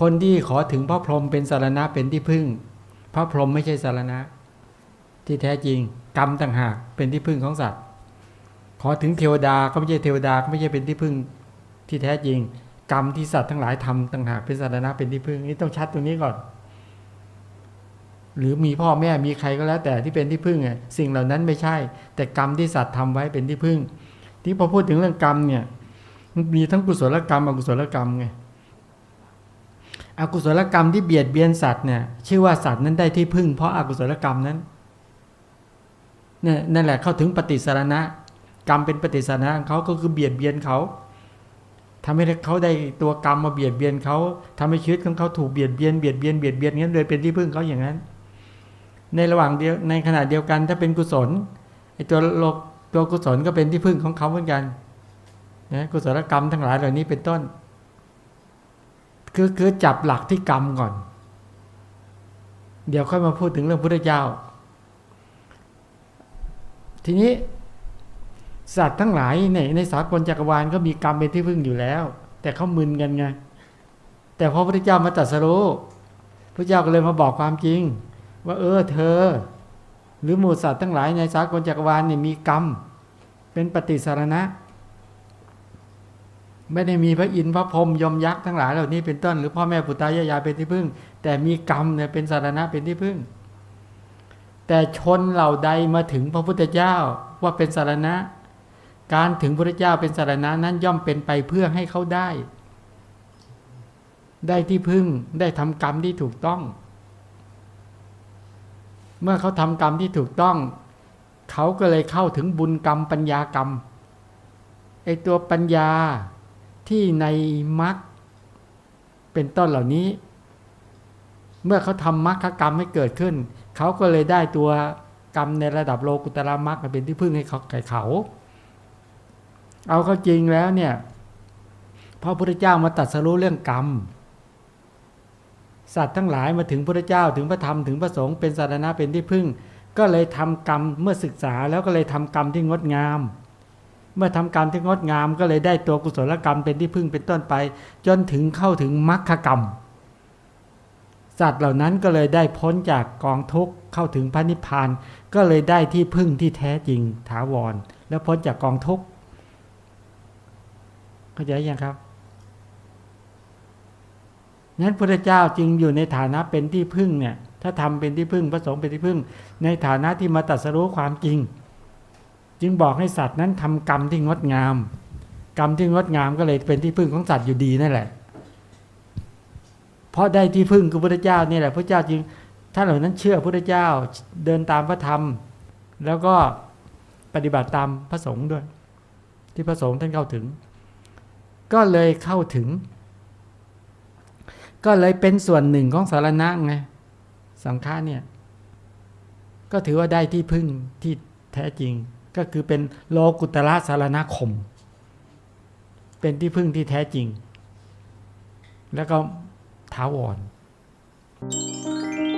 คนที่ขอถึงพระพรหมเป็นสารณะเป็นที่พึ่ง พระพรหมไม่ใช่สารณะ ที่แท้จริง กรรมต่างหากเป็นที่พึ่งของสัตว์ ขอถึงเทวดาก็ไม่ใช่เทวดาก็ไม่ใช่เป็นที่พึ่ง ที่แท้จริง กรรมที่สัตว์ทั้งหลายทำต่างหากเป็นสารณะเป็นที่พึ่งนี่ต้องชัดตรงนี้ก่อน หรือมีพ่อแม่มีใครก็แล้ว แต่ที่เป็นที่พึ่งอะสิ่งเหล่านั้นไม่ใช่ แต่กรรมที่สัตว์ทำไว้เป็นที่พึ่ง ที่พอพูดถึงเรื่องกรรมเนี่ยมีทั้งกุศลกรรมอกุศลกรรมไง อกุศลกรรมที่เบียดเบียนสัตว์เนี่ยชื่อว่าสัตว์นั้นได้ที่พึ่ง เพราะอากุศลกรรมนั้นเนี่ยนั่นแหละเข้าถึงปฏิสารณะ กรรมเป็นปฏิสารณะของเขาก็คือเบียดเบียนเขาทำให้เขาได้ตัวกรรมมาเบียดเบียนเขาทำให้ชีวิตของเขาถูกเบียดเบียนเบียดเบียนเบียดเบียนงั้นเลยเป็นที่พึ่งเขาอย่างนั้น ในระหว่างเดียวในขณะเดียวกันถ้าเป็นกุศลไอ้ตัวโลกตัวกุศลก็เป็นที่พึ่งของเขาเหมือนกันนะกุศลกรรมทั้งหลายเหล่านี้เป็นต้น คือคือจับหลักที่กรรมก่อน เดี๋ยวค่อยมาพูดถึงเรื่องพุทธเจ้า ทีนี้สัตว์ทั้งหลายในในสากลจักรวาลก็มีกรรมเป็นที่พึ่งอยู่แล้ว แต่เขามึนกันไง แต่พอพระพุทธเจ้ามาตรัสรู้พระเจ้าก็เลยมาบอกความจริง ว่า เออเธอ หรือหมู่สัตว์ทั้งหลายในสากลจักรวาลเนี่ยมีกรรม เป็นปฏิสารณะ ไม่ได้มีพระอินทร์พระพรหมยมยักษ์ทั้งหลายเหล่านี้เป็นต้นหรือพ่อแม่ปุตตายายาเป็นที่พึ่ง แต่มีกรรมเนี่ยเป็นสารณะเป็นที่พึ่ง แต่ชนเหล่าใดมาถึงพระพุทธเจ้าว่าเป็นสารณะ การถึงพระเจ้าเป็นสารณะนั้นย่อมเป็นไปเพื่อให้เขาได้ ได้ที่พึ่งได้ทำกรรมที่ถูกต้อง เมื่อเขาทำกรรมที่ถูกต้อง เขาก็เลยเข้าถึงบุญกรรมปัญญากรรมไอตัวปัญญา ที่ในมรรคเป็นต้นเหล่านี้ เมื่อเขาทำมรรคกรรมให้เกิดขึ้น เขาก็เลยได้ตัวกรรมในระดับโลกุตระมรรคเป็นที่พึ่งให้เขาไก่เขา เอาเข้าจริงแล้วเนี่ยพระพุทธเจ้ามาตรัสรู้เรื่องกรรม สัตว์ทั้งหลายมาถึงพระเจ้าถึงพระธรรมถึงพระสงฆ์เป็นสารณะเป็นที่พึ่ง ก็เลยทำกรรมเมื่อศึกษาแล้วก็เลยทำกรรมที่งดงาม เมื่อทำกรรมที่งดงามก็เลยได้ตัวกุศลกรรมเป็นที่พึ่งเป็นต้นไป จนถึงเข้าถึงมรรคกรรม สัตว์เหล่านั้นก็เลยได้พ้นจากกองทุกข์เข้าถึงพระนิพพานก็เลยได้ที่พึ่งที่แท้จริงถาวร แล้วพ้นจากกองทุกข์เข้าใจยังครับนั้นพระเจ้าจึงอยู่ในฐานะเป็นที่พึ่งเนี่ยถ้าทำเป็นที่พึ่งพระสงฆ์เป็นที่พึ่ง ในฐานะที่มาตรัสรู้ความจริง จึงบอกให้สัตว์นั้นทำกรรมที่งดงาม กรรมที่งดงามก็เลยเป็นที่พึ่งของสัตว์อยู่ดีนั่นแหละ เพราะได้ที่พึ่งคือพระเจ้านี่แหละพระเจ้าจึงท่านเหล่านั้นเชื่อพระเจ้าเดินตามพระธรรม แล้วก็ปฏิบัติตามพระสงฆ์ด้วย ที่พระสงฆ์ท่านเข้าถึง ก็เลยเข้าถึง ก็เลยเป็นส่วนหนึ่งของสารณะไงสังฆาเนี่ย ก็ถือว่าได้ที่พึ่งที่แท้จริง ก็คือเป็นโลกุตระสารณคม เป็นที่พึ่งที่แท้จริง แล้วก็ท้าวอน Thank you.